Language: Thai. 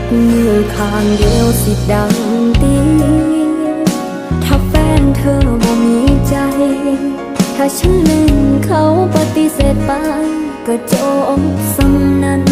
บมือข้างเดียวสิดังตีถ้าแฟนเธอบ่มีใจ ถ้าฉันลืมเขาปฏิเสธไป ก็จบสำนั้น